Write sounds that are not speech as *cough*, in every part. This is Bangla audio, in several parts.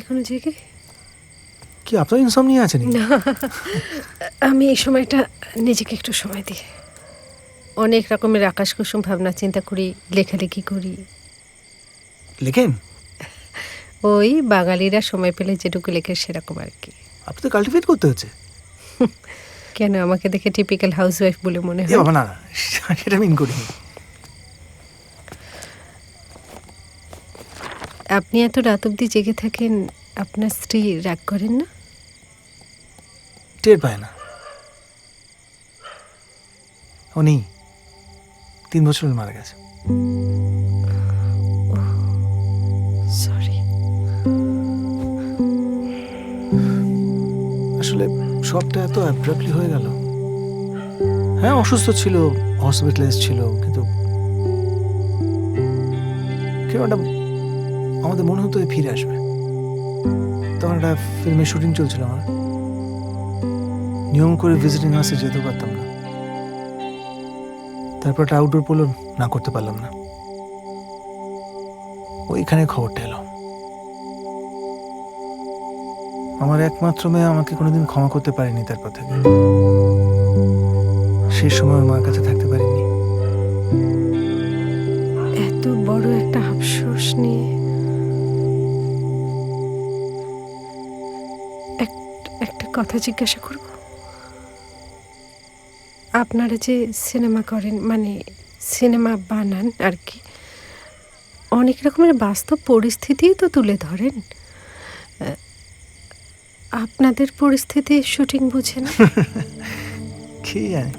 এখনও জেগে? কি আপনার ইনসমনিয়া আছে নাকি না আমি এই সময়টা নিজেকে একটু সময় দিই। অনেক রকমের আকাশ কুসুম ভাবনা চিন্তা করি লেখালেখি করি। লেখেন? ওই বাঙালিরা সময় পেলে যেটুকু লেখে সেরকম আর কি। আপনি তো কাল্টিভেট করতে হচ্ছে। কেন আমাকে দেখে টিপিক্যাল হাউসওয়াইফ বলে মনে হয়? না না, সেটা মিন করিনি। আপনি এত রাত অবধি জেগে থাকেন আপনার স্ত্রী রাগ করেন না? টের পায় না। ও নেই তিন বছর মারা গেছে। সরি আসলে সবটা এত অ্যাব্রাপ্টলি হয়ে গেল। হ্যাঁ অসুস্থ ছিল হসপিটালাইজ ছিল কিন্তু কেউ একটা আমাদের মনে হতো ফিরে আসবে। তখন একটা ফিল্মের শুটিং চলছিল আমার। নিয়ম করে ভিজিটিং হাউসে যেতে পারতাম না। তারপর একটা আউটডোর পোলো না করতে পারলাম না। ওইখানে খবরটা এলো। আমার একমাত্র মেয়ে আমাকে কোনোদিন ক্ষমা করতে পারেনি তারপর থেকে সেই সময় মার কাছে থাকতে পারিনি। এত বড় একটা আফসোস নিয়ে কথা জিজ্ঞাসা করব? আপনারা যে সিনেমা করেন মানে সিনেমা বানান আর কি অনেক রকমের বাস্তব পরিস্থিতিই তো তুলে ধরেন। আপনাদের পরিস্থিতি শুটিং বুঝে না? *laughs* কি জানি।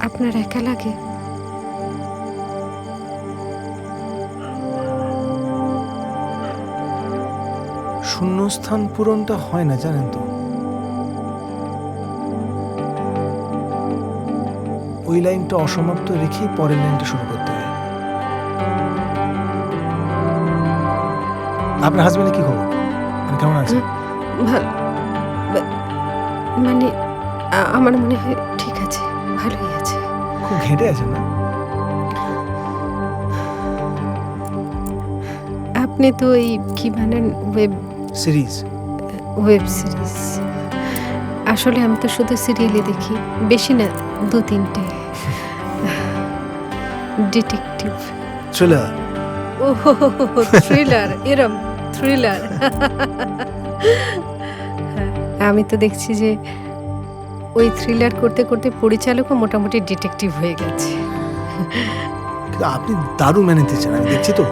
আপনার একা লাগে? শূন্যস্থান পূরণটা হয় না জানেন তো? ওই লাইনটা অসমাপ্ত রেখেই পরের লাইনটা শুরু করতে হয়। আপনার হাজবেন্ডে কি খবর? মানে কেমন আছে? ভালো। মানে আমার মনে হয় ঠিক আছে ভালোই আছে। খুব ঘেঁটে আছেন না? আপনি তো এই কি বানান ওয়েব সিরিজ? Web series. আসলে আমি তো শুধু সিরিয়ালই দেখি বেশি না দু তিনটে। ডিটেকটিভ। চলে ও থ্রিলার এরম থ্রিলার আমি তো দেখছি যে ওই থ্রিলার করতে করতে পরিচালকও মোটামুটি ডিটেকটিভ হয়ে গেছে। আপনি দারুণ মেনে দিচ্ছেন আমি দেখছি তো।